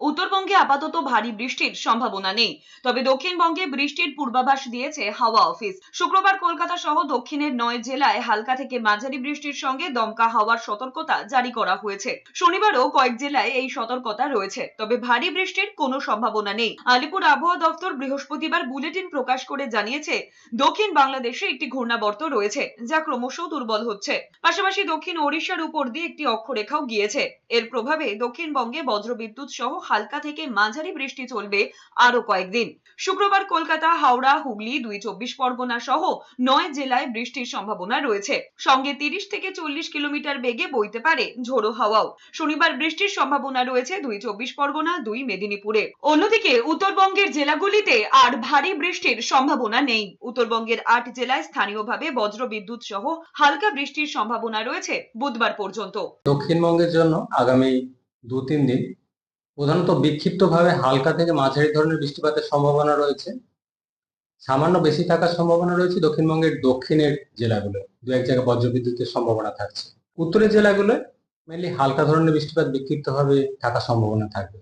উত্তরবঙ্গে আপাতত ভারী বৃষ্টির সম্ভাবনা নেই। তবে দক্ষিণবঙ্গে বৃষ্টির পূর্বাভাস দিয়েছে হাওয়া অফিস। শুক্রবার কলকাতা সহ দক্ষিণের নয় জেলায় হালকা থেকে মাঝারি বৃষ্টির সঙ্গে দমকা হাওয়ার সতর্কতা জারি করা হয়েছে। শনিবারও কয়েক জেলায় এই সতর্কতা রয়েছে, তবে ভারী বৃষ্টির কোনো সম্ভাবনা নেই। আলিপুর আবহাওয়া দপ্তর বৃহস্পতিবার বুলেটিন প্রকাশ করে জানিয়েছে, দক্ষিণ বাংলাদেশে একটি ঘূর্ণাবর্ত রয়েছে, যা ক্রমশ দুর্বল হচ্ছে। পাশাপাশি দক্ষিণ ওড়িশার উপর দিয়ে একটি অক্ষরেখাও গিয়েছে। এর প্রভাবে দক্ষিণবঙ্গে বজ্রবিদ্যুৎ সহ হালকা থেকে মাঝারি বৃষ্টি চলবে আরও কয়েকদিন। শুক্রবার কলকাতা, হাওড়া, হুগলি দুই চব্বিশ পরগনা সহ নয় জেলায় বৃষ্টির সম্ভাবনা রয়েছে। সঙ্গে তিরিশ থেকে চল্লিশ কিলোমিটার বেগে বইতে পারে ঝোড়ো হাওয়াও। শনিবার বৃষ্টির সম্ভাবনা রয়েছে দুই চব্বিশ পরগনা, দুই মেদিনীপুরে। অন্যদিকে উত্তরবঙ্গের জেলাগুলিতে আর ভারী বৃষ্টির সম্ভাবনা নেই। উত্তরবঙ্গের আট জেলায় স্থানীয়ভাবে বজ্র বিদ্যুৎ সহ হালকা বৃষ্টির সম্ভাবনা রয়েছে বুধবার পর্যন্ত। দক্ষিণবঙ্গের জন্য আগামী দু তিন দিন প্রধানত বিক্ষিপ্তভাবে হালকা থেকে মাঝারি ধরনের বৃষ্টিপাতের সম্ভাবনা রয়েছে। সামান্য বেশি থাকার সম্ভাবনা রয়েছে দক্ষিণবঙ্গের দক্ষিণের জেলাগুলো। দু এক জায়গায় বজ্রবিদ্যুতের সম্ভাবনা থাকছে। উত্তরের জেলাগুলো মেনলি হালকা ধরনের বৃষ্টিপাত বিক্ষিপ্তভাবে থাকার সম্ভাবনা থাকবে।